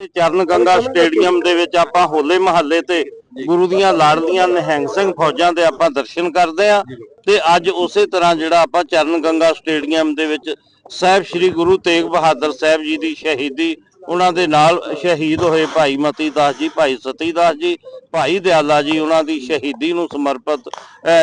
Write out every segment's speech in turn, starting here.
Charan Ganga stadium ਦੇ ਵਿੱਚ ਆਪਾਂ ਹੋਲੇ ਮਹੱਲੇ ਤੇ ਗੁਰੂ ਦੀਆਂ ਲਾੜਲੀਆਂ ਨਿਹੰਗ ਸਿੰਘ ਫੌਜਾਂ ਦੇ ਆਪਾਂ ਦਰਸ਼ਨ ਕਰਦੇ ਆ ਤੇ ਅੱਜ ਉਸੇ ਤਰ੍ਹਾਂ ਜਿਹੜਾ ਆਪਾਂ ਚਰਨ ਗੰਗਾ ਸਟੇਡੀਅਮ ਦੇ ਵਿੱਚ ਸਾਹਿਬ ਸ੍ਰੀ ਗੁਰੂ ਤੇਗ ਬਹਾਦਰ ਸਾਹਿਬ ਜੀ ਦੀ ਸ਼ਹੀਦੀ ਉਹਨਾਂ ਦੇ ਨਾਲ ਸ਼ਹੀਦ ਹੋਏ ਭਾਈ ਮਤੀ ਦਾਸ ਜੀ ਭਾਈ ਸਤੀ ਦਾਸ ਜੀ ਭਾਈ ਦਿਆਲਾ ਜੀ ਉਹਨਾਂ ਦੀ ਸ਼ਹੀਦੀ ਨੂੰ ਸਮਰਪਿਤ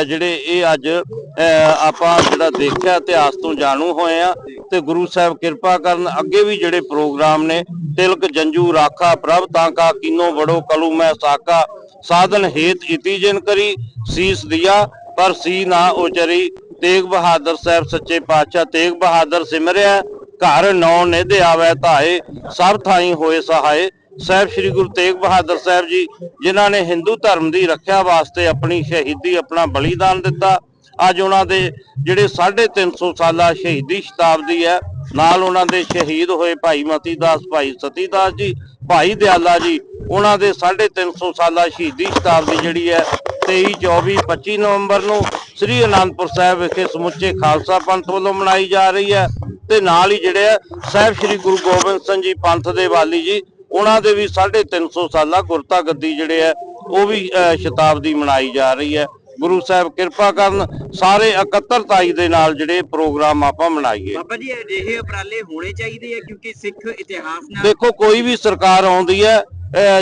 ਜਿਹੜੇ ਇਹ ਅੱਜ ਆਪਾਂ ਜਿਹੜਾ ਦੇਖਿਆ ਇਤਿਹਾਸ ਤੋਂ ਜਾਣੂ ਹੋਏ ਆ ਤੇ ਗੁਰੂ ਸਾਹਿਬ ਕਿਰਪਾ ਕਰਨ ਅੱਗੇ ਵੀ ਜਿਹੜੇ ਪ੍ਰੋਗਰਾਮ ਨੇ, ਤਿਲਕ, ਜੰਜੂ, ਰਾਖਾ, ਪ੍ਰਭ ਤਾਂਕਾ ਕੀਨੋ ਬੜੋ ਕਲੂ, ਮੈਂ, ਸਾਕਾ, ਸਾਧਨ ਹੇਤ ਇਤੀ ਜਿਨ ਕਰੀ, ਸੀਸ ਦਿਆ, ਪਰ ਸੀ ਨਾ ਉਚਰੀ, ਤੇਗ ਬਹਾਦਰ ਸਾਹਿਬ ਸੱਚੇ ਪਾਤਸ਼ਾਹ, ਤੇਗ ਬਹਾਦਰ ਸਿਮਰਿਆ, ਘਰ ਨੌ ਨਿਧ ਆਵੇ ਧਾਏ, ਸਭ ਥਾਈ ਹੋਏ ਸਹਾਏ, ਸਾਹਿਬ ਸ੍ਰੀ ਗੁਰੂ ਤੇਗ ਬਹਾਦਰ ਸਾਹਿਬ ਜੀ, ਜਿਨ੍ਹਾਂ ਨੇ ਹਿੰਦੂ ਧਰਮ ਦੀ ਰੱਖਿਆ ਵਾਸਤੇ ਆਪਣੀ ਸ਼ਹੀਦੀ, ਆਪਣਾ ਬਲੀਦਾਨ ਦਿੱਤਾ ਅੱਜ ਉਹਨਾਂ ਦੇ ਜਿਹੜੇ 350 ਸਾਲਾ ਸ਼ਹੀਦੀ ਸ਼ਤਾਬਦੀ ਹੈ ਨਾਲ ਉਹਨਾਂ ਦੇ ਸ਼ਹੀਦ ਹੋਏ ਭਾਈ ਮਤੀ ਦਾਸ ਭਾਈ ਸਤੀ ਦਾਸ ਜੀ ਭਾਈ ਦਿਆਲਾ ਜੀ ਉਹਨਾਂ ਦੇ 350 ਸਾਲਾ ਸ਼ਹੀਦੀ ਸ਼ਤਾਬਦੀ ਜਿਹੜੀ ਹੈ 23 24 25 ਨਵੰਬਰ ਨੂੰ ਸ੍ਰੀ ਅਨੰਦਪੁਰ ਸਾਹਿਬ ਵਿਖੇ ਸਮੁੱਚੇ ਖਾਲਸਾ ਪੰਥ ਵੱਲੋਂ ਮਨਾਈ ਜਾ ਰਹੀ ਹੈ ਤੇ ਨਾਲ ਹੀ ਜਿਹੜੇ ਆ ਸਾਹਿਬ ਸ੍ਰੀ ਗੁਰੂ ਗੋਬਿੰਦ ਸਿੰਘ ਜੀ ਪੰਥ ਦੇ ਵਾਲੀ ਜੀ ਉਹਨਾਂ ਦੇ ਵੀ 350 ਸਾਲਾ ਗੁਰਤਾ ਗੱਦੀ ਜਿਹੜੇ ਆ ਉਹ ਵੀ ਅਹ, ਸ਼ਤਾਬਦੀ ਮਨਾਈ ਜਾ ਰਹੀ ਹੈ। ਗੁਰੂ ਸਾਹਿਬ ਕਿਰਪਾ ਕਰਨ ਸਾਰੇ ਇਕੱਤਰਤਾਈ ਦੇ ਨਾਲ ਜਿਹੜੇ ਪ੍ਰੋਗਰਾਮ ਆਪਾਂ ਮਨਾਈਏ। ਬਾਬਾ ਜੀ ਅਜਿਹੇ ਉਪਰਾਲੇ ਹੋਣੇ ਚਾਹੀਦੇ ਆ ਕਿਉਂਕਿ ਸਿੱਖ ਇਤਿਹਾਸ ਨਾਲ ਦੇਖੋ ਕੋਈ ਵੀ ਸਰਕਾਰ ਆਉਂਦੀ ਹੈ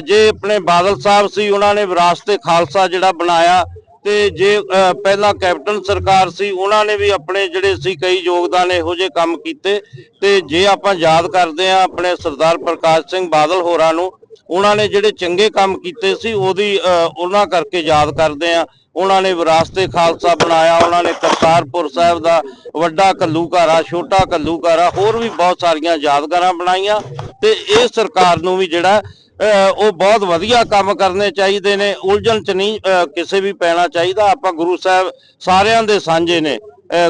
ਜੇ ਆਪਣੇ ਬਾਦਲ ਸਾਹਿਬ ਸੀ ਉਹਨਾਂ ਨੇ ਵਿਰਾਸਤੇ ਖਾਲਸਾ ਜਿਹੜਾ ਬਣਾਇਆ ਤੇ ਜੇ ਪਹਿਲਾਂ ਕੈਪਟਨ ਸਰਕਾਰ ਸੀ ਉਹਨਾਂ ਨੇ ਵੀ ਆਪਣੇ ਜਿਹੜੇ ਸੀ ਕਈ ਯੋਗਦਾਨ ਇਹੋ ਜਿਹੇ ਕੰਮ ਕੀਤੇ ਤੇ ਜੇ ਆਪਾਂ ਯਾਦ ਕਰਦੇ ਆ ਆਪਣੇ ਸਰਦਾਰ ਪ੍ਰਕਾਸ਼ ਸਿੰਘ ਬਾਦਲ ਹੋਰਾਂ ਨੂੰ ਉਹਨਾਂ ਨੇ ਜਿਹੜੇ ਚੰਗੇ ਕੰਮ ਕੀਤੇ ਸੀ, ਉਹਦੀ ਉਹਨਾਂ ਕਰਕੇ ਯਾਦ ਕਰਦੇ ਆ ਉਹਨਾਂ ਨੇ ਵਿਰਾਸਤੇ ਖਾਲਸਾ ਬਣਾਇਆ, ਉਹਨਾਂ ਨੇ ਕਰਤਾਰਪੁਰ ਸਾਹਿਬ ਦਾ ਵੱਡਾ ਘੱਲੂਘਾਰਾ, ਛੋਟਾ ਘੱਲੂਘਾਰਾ, ਹੋਰ ਵੀ ਬਹੁਤ ਸਾਰੀਆਂ ਯਾਦਗਾਰਾਂ ਬਣਾਈਆਂ। ਤੇ ਇਹ ਸਰਕਾਰ ਨੂੰ ਵੀ ਜਿਹੜਾ, ਅਹ, ਉਹ ਬਹੁਤ ਵਧੀਆ ਕੰਮ ਕਰਨੇ ਚਾਹੀਦੇ ਨੇ। ਉਲਝਣ ਚ ਨਹੀਂ ਕਿਸੇ ਵੀ ਪੈਣਾ ਚਾਹੀਦਾ। ਆਪਾਂ ਗੁਰੂ ਸਾਹਿਬ ਸਾਰਿਆਂ ਦੇ ਸਾਂਝੇ ਨੇ।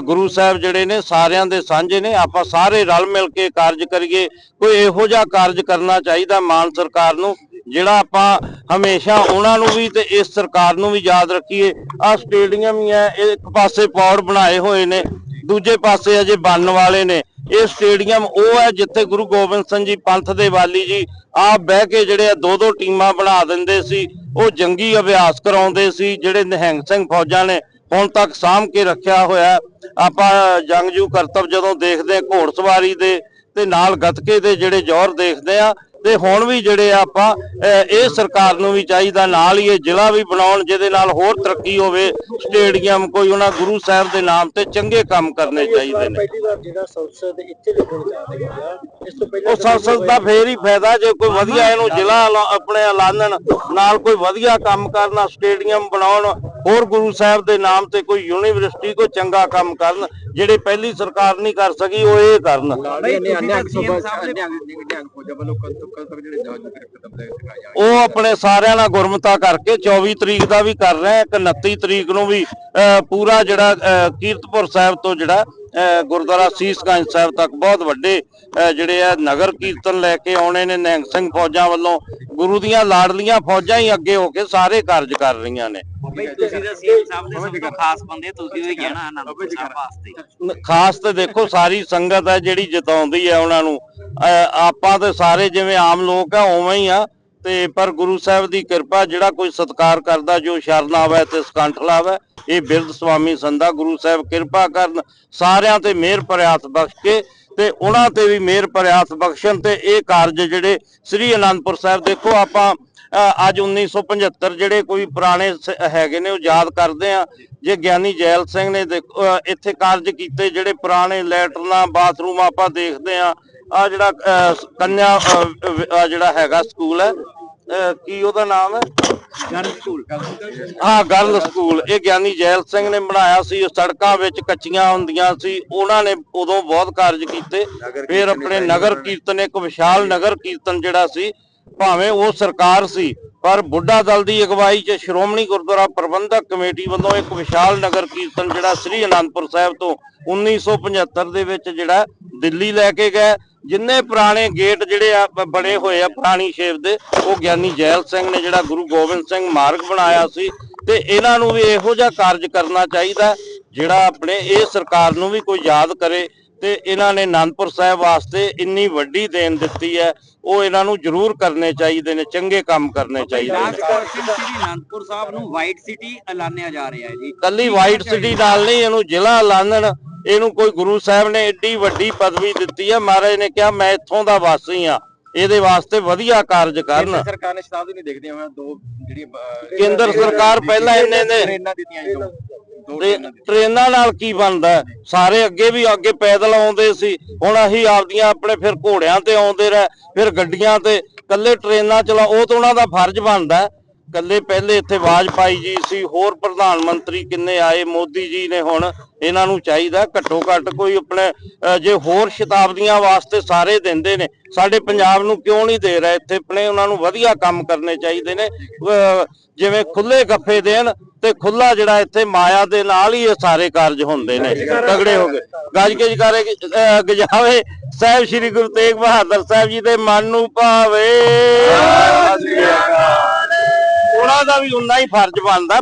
ਗੁਰੂ ਸਾਹਿਬ ਜਿਹੜੇ ਨੇ, ਸਾਰਿਆਂ ਦੇ ਸਾਂਝੇ ਨੇ। ਆਪਾਂ ਸਾਰੇ ਰਲ ਮਿਲ ਕੇ ਕਾਰਜ ਕਰੀਏ। ਕੋਈ ਇਹੋ ਜਿਹਾ ਕਾਰਜ ਕਰਨਾ ਚਾਹੀਦਾ ਮਾਨ ਸਰਕਾਰ ਨੂੰ, ਜਿਹੜਾ ਆਪਾਂ ਹਮੇਸ਼ਾ ਉਹਨਾਂ ਨੂੰ ਵੀ ਤੇ ਇਸ ਸਰਕਾਰ ਨੂੰ ਵੀ ਯਾਦ ਰੱਖੀਏ। ਆ ਸਟੇਡੀਅਮ ਹੀ ਹੈ ਇੱਕ ਪਾਸੇ ਪੌੜ ਬਣਾਏ ਹੋਏ ਨੇ, ਦੂਜੇ ਪਾਸੇ ਅਜੇ ਬਣਨ ਵਾਲੇ ਨੇ। ਇਹ ਸਟੇਡੀਅਮ ਉਹ ਹੈ ਜਿੱਥੇ ਗੁਰੂ ਗੋਬਿੰਦ ਸਿੰਘ ਜੀ, ਪੰਥ ਦੇ ਵਾਲੀ ਜੀ ਆਪ ਬਹਿ ਕੇ ਜਿਹੜੇ ਆ ਦੋ ਦੋ ਟੀਮਾਂ ਬਣਾ ਦਿੰਦੇ ਸੀ। ਉਹ ਜੰਗੀ ਅਭਿਆਸ ਕਰਾਉਂਦੇ ਸੀ, ਜਿਹੜੇ ਨਿਹੰਗ ਸਿੰਘ ਫੌਜਾਂ ਨੇ ਹੁਣ ਤੱਕ ਸਾਂਭ ਕੇ ਰੱਖਿਆ ਹੋਇਆ ਆਪਾਂ ਜੰਗਜੂ ਕਰਤਬ ਜਦੋਂ ਦੇਖਦੇ ਹਾਂ ਘੋੜਸਵਾਰੀ ਦੇ ਤੇ ਨਾਲ ਗੱਤਕੇ ਦੇ ਜਿਹੜੇ ਜ਼ੋਰ ਦੇਖਦੇ ਆ ਤੇ ਹੁਣ ਵੀ ਜਿਹੜੇ ਆਪਾਂ ਇਹ ਸਰਕਾਰ ਨੂੰ ਵੀ ਚਾਹੀਦਾ ਨਾਲ ਹੀ ਇਹ ਜ਼ਿਲ੍ਹਾ ਵੀ ਬਣਾਉਣ ਜਿਹਦੇ ਨਾਲ ਹੋਰ ਤਰੱਕੀ ਹੋਵੇ ਸਟੇਡੀਅਮ ਕੋਈ ਉਹਨਾਂ ਗੁਰੂ ਸਾਹਿਬ ਦੇ ਨਾਮ ਤੇ ਚੰਗੇ ਕੰਮ ਕਰਨੇ ਚਾਹੀਦੇ ਨੇ। ਉਹ ਸੰਸਦ ਦਾ ਫੇਰ ਹੀ ਫਾਇਦਾ ਜੇ ਕੋਈ ਵਧੀਆ ਇਹਨੂੰ ਜ਼ਿਲ੍ਹਾ ਆਪਣੇ ਐਲਾਨਣ ਨਾਲ ਕੋਈ ਵਧੀਆ ਕੰਮ ਕਰਨਾ ਸਟੇਡੀਅਮ ਬਣਾਉਣ ਹੋਰ ਗੁਰੂ ਸਾਹਿਬ ਦੇ ਨਾਮ ਤੇ ਕੋਈ ਯੂਨੀਵਰਸਿਟੀ ਕੋਈ ਚੰਗਾ ਕੰਮ ਕਰਨ ਜਿਹੜੇ ਪਹਿਲੀ ਸਰਕਾਰ ਨਹੀਂ ਕਰ ਸਕੀ ਉਹ ਇਹ ਕਰਨ। ਬਈ ਤੱਕ ਜਿਹੜੇ ਜਹਾਜ਼ ਕਦਮ ਲੈ ਕੇ ਆਇਆ ਉਹ ਆਪਣੇ ਸਾਰਿਆਂ ਨਾਲ ਗੁਰਮਤਾ ਕਰਕੇ 24 ਤਰੀਕ ਦਾ ਵੀ ਕਰ ਰਹੇ ਆ ਇੱਕ 29 ਤਰੀਕ ਨੂੰ ਵੀ ਅਹ, ਪੂਰਾ ਜਿਹੜਾ ਅਹ, ਕੀਰਤਪੁਰ ਸਾਹਿਬ ਤੋਂ ਜਿਹੜਾ ਗੁਰਦੁਆਰਾ ਸੀਸਗੰਜ ਸਾਹਿਬ ਤੱਕ ਬਹੁਤ ਵੱਡੇ ਜਿਹੜੇ ਆ ਨਗਰ ਕੀਰਤਨ ਲੈ ਕੇ ਆਉਣੇ ਨੇ ਨਿਹੰਗ ਸਿੰਘ ਫੌਜਾਂ ਵੱਲੋਂ ਗੁਰੂ ਦੀਆਂ ਲਾਡਲੀਆਂ ਫੌਜਾਂ ਹੀ ਅੱਗੇ ਹੋ ਕੇ ਸਾਰੇ ਕਾਰਜ ਕਰ ਰਹੀਆਂ ਨੇ। ਬਈ ਤੁਸੀਂ ਤਾਂ CM ਸਾਹਿਬ ਦੇ ਸਭ ਤੋਂ ਖਾਸ ਬੰਦੇ ਤੁਸੀਂ ਹੋਈ ਕਹਿਣਾ ਆਨੰਦਪੁਰ ਸਾਹਿਬ ਵਾਸਤੇ। ਖਾਸ ਤੇ ਦੇਖੋ ਸਾਰੀ ਸੰਗਤ ਹੈ ਜਿਹੜੀ ਜਿਤਾਉਂਦੀ ਹੈ ਉਹਨਾਂ ਨੂੰ। ਅਹ ਆਪਾਂ ਤੇ ਸਾਰੇ ਜਿਵੇਂ ਆਮ ਲੋਕ ਆ ਉਵੇਂ ਹੀ ਆ। ਤੇ ਪਰ ਗੁਰੂ ਸਾਹਿਬ ਦੀ ਕਿਰਪਾ ਜਿਹੜਾ ਕੋਈ ਸਤਿਕਾਰ ਕਰਦਾ, ਜੋ ਸ਼ਰਨ ਆਵੇ ਤੇ ਸਕੰਠ ਲਾਵੇ, ਇਹ ਬਿਰਧ ਸੁਆਮੀ ਸੰਦਾ ਗੁਰੂ ਸਾਹਿਬ ਕਿਰਪਾ ਕਰਨ, ਸਾਰਿਆਂ ਤੇ ਮਿਹਰ ਪ੍ਰਿਆਸ ਬਖਸ਼ ਕੇ ਤੇ ਉਹਨਾਂ ਤੇ ਵੀ ਮਿਹਰ ਪ੍ਰਿਆਸ ਬਖਸ਼ਣ ਤੇ ਇਹ ਕਾਰਜ ਜਿਹੜੇ ਸ੍ਰੀ ਅਨੰਦਪੁਰ ਸਾਹਿਬ ਦੇਖੋ ਆਪਾਂ ਅੱਜ 1975 ਜਿਹੜੇ ਕੋਈ ਪੁਰਾਣੇ ਹੈਗੇ ਨੇ ਉਹ ਯਾਦ ਕਰਦੇ ਆ ਜੇ ਗਿਆਨੀ ਜੈਲ ਸਿੰਘ ਨੇ ਇੱਥੇ ਕਾਰਜ ਕੀਤੇ ਜਿਹੜੇ ਪੁਰਾਣੇ ਲੈਟਰਨਾਂ, ਬਾਥਰੂਮ ਆਪਾਂ ਦੇਖਦੇ ਆ ਆ ਜਿਹੜਾ ਕੰਨਿਆ ਜਿਹੜਾ ਹੈਗਾ ਸਕੂਲ ਹੈ ਅ, ਕੀ ਉਹਦਾ ਨਾਮ ਹੈ? Girl school. ਹਾਂ ਗਰਲ ਸਕੂਲ। ਇਹ ਗਿਆਨੀ ਜੈਲ ਸਿੰਘ ਨੇ ਬਣਾਇਆ ਸੀ। ਉਹ ਸੜਕਾਂ ਵਿੱਚ ਕੱਚੀਆਂ ਹੁੰਦੀਆਂ ਸੀ। ਉਹਨਾਂ ਨੇ ਉਦੋਂ ਬਹੁਤ ਕਾਰਜ ਕੀਤੇ। ਫਿਰ ਆਪਣੇ ਨਗਰ ਕੀਰਤਨ ਇੱਕ ਵਿਸ਼ਾਲ ਨਗਰ ਕੀਰਤਨ ਜਿਹੜਾ ਸੀ ਭਾਵੇਂ ਉਹ ਸਰਕਾਰ ਸੀ ਪਰ ਬੁੱਢਾ ਦਲ ਦੀ ਅਗਵਾਈ 'ਚ ਸ਼੍ਰੋਮਣੀ ਗੁਰਦੁਆਰਾ ਪ੍ਰਬੰਧਕ ਕਮੇਟੀ ਵੱਲੋਂ ਇੱਕ ਵਿਸ਼ਾਲ ਨਗਰ ਕੀਰਤਨ ਜਿਹੜਾ ਸ੍ਰੀ ਅਨੰਦਪੁਰ ਸਾਹਿਬ ਤੋਂ 1975 ਦੇ ਵਿੱਚ ਜਿਹੜਾ ਦਿੱਲੀ ਲੈ ਕੇ ਗਏ। ਜਿੰਨੇ ਪੁਰਾਣੇ ਗੇਟ ਜਿਹੜੇ ਆ ਬਣੇ ਹੋਏ ਆ ਪੁਰਾਣੀ ਸ਼ੇਪ ਦੇ ਉਹ ਗਿਆਨੀ ਜੈਲ ਸਿੰਘ ਨੇ ਜਿਹੜਾ ਗੁਰੂ ਗੋਬਿੰਦ ਸਿੰਘ ਮਾਰਗ ਬਣਾਇਆ ਸੀ ਤੇ ਇਹਨਾਂ ਨੂੰ ਵੀ ਇਹੋ ਜਿਹਾ ਕਾਰਜ ਕਰਨਾ ਚਾਹੀਦਾ ਜਿਹੜਾ ਆਪਣੇ ਇਹ ਸਰਕਾਰ ਨੂੰ ਵੀ ਕੋਈ ਯਾਦ ਕਰੇ ਤੇ ਇਹਨਾਂ ਨੇ ਆਨੰਦਪੁਰ ਸਾਹਿਬ ਵਾਸਤੇ ਇੰਨੀ ਵੱਡੀ ਦੇਣ ਦਿੱਤੀ ਹੈ ਉਹ ਇਹਨਾਂ ਨੂੰ ਜ਼ਰੂਰ ਕਰਨੇ ਚਾਹੀਦੇ ਨੇ ਚੰਗੇ ਕੰਮ ਕਰਨੇ ਚਾਹੀਦੇ ਨੇ। ਅਨੰਦਪੁਰ ਸਾਹਿਬ ਨੂੰ ਵਾਈਟ ਸਿਟੀ ਐਲਾਨਿਆ ਜਾ ਰਿਹਾ ਹੈ ਜੀ। ਕੱਲੀ ਵਾਈਟ ਸਿਟੀ ਨਾਲ ਨਹੀਂ ਇਹਨੂੰ ਜ਼ਿਲ੍ਹਾ ਐਲਾਨਣ ਇਹਨੂੰ ਕੋਈ ਗੁਰੂ ਸਾਹਿਬ ਨੇ ਏਡੀ ਵੱਡੀ ਪਦਵੀ ਦਿੱਤੀ ਹੈ ਮਹਾਰਾਜ ਨੇ ਕਿਹਾ ਮੈਂ ਇੱਥੋਂ ਦਾ ਵਾਸੀ ਆ। ਇਹਦੇ ਵਾਸਤੇ ਵਧੀਆ ਕਾਰਜ ਕਰਨ। ਸਰਕਾਰ ਨੇ ਸ਼ਤਾਬਦੀ ਨਹੀਂ ਦੇਖਦੇ ਹੋਏ ਦੋ ਜਿਹੜੀ ਕੇਂਦਰ ਸਰਕਾਰ ਪਹਿਲਾਂ ਇੰਨੇ ਨੇ। ਟ੍ਰੇਨਾਂ ਦਿੱਤੀਆਂ ਟ੍ਰੇਨਾਂ ਨਾਲ ਕੀ ਬਣਦਾ? ਸਾਰੇ ਅੱਗੇ ਵੀ ਅੱਗੇ ਪੈਦਲ ਆਉਂਦੇ ਸੀ। ਹੁਣ ਅਸੀਂ ਆਪਦੀਆਂ ਆਪਣੇ ਫਿਰ ਘੋੜਿਆਂ ਤੇ ਆਉਂਦੇ ਰਹੇ ਫਿਰ ਗੱਡੀਆਂ ਤੇ। ਕੱਲੇ ਟ੍ਰੇਨਾਂ ਚਲਾ ਉਹ ਤਾਂ ਉਹਨਾਂ ਦਾ ਫਰਜ਼ ਬਣਦਾ। ਕੱਲੇ ਪਹਿਲੇ ਇੱਥੇ ਵਾਜਪਾਈ ਜੀ ਸੀ, ਹੋਰ ਪ੍ਰਧਾਨ ਮੰਤਰੀ ਕਿੰਨੇ ਆਏ, ਮੋਦੀ ਜੀ ਨੇ ਹੁਣ ਇਹਨਾਂ ਨੂੰ ਚਾਹੀਦਾ ਘੱਟੋ ਘੱਟ ਕੋਈ ਆਪਣੇ ਜੇ ਹੋਰ ਸ਼ਤਾਬਦੀਆਂ ਵਾਸਤੇ ਸਾਰੇ ਦਿੰਦੇ ਨੇ, ਸਾਡੇ ਪੰਜਾਬ ਨੂੰ ਕਿਉਂ ਨਹੀਂ ਦੇ ਰਹੇ? ਇੱਥੇ ਆਪਣੇ ਉਹਨਾਂ ਨੂੰ ਵਧੀਆ ਕੰਮ ਕਰਨੇ ਚਾਹੀਦੇ ਨੇ ਜਿਵੇਂ ਖੁੱਲੇ ਗੱਫੇ ਦੇਣ ਤੇ ਖੁੱਲਾ ਜਿਹੜਾ ਇੱਥੇ ਮਾਇਆ ਦੇ ਨਾਲ ਹੀ ਇਹ ਸਾਰੇ ਕਾਰਜ ਹੁੰਦੇ ਨੇ, ਤਗੜੇ ਹੋ ਗਏ ਗੱਜ ਕੇ ਜਕਾਰੇ ਗਜਾਵੇ ਸਾਹਿਬ ਸ੍ਰੀ ਗੁਰੂ ਤੇਗ ਬਹਾਦਰ ਸਾਹਿਬ ਜੀ ਦੇ ਮਨ ਨੂੰ ਭਾਵੇ। ਉਹਨਾਂ ਦਾ ਵੀ ਉਨਾ ਹੀ ਫਰਜ਼ ਬਣਦਾ।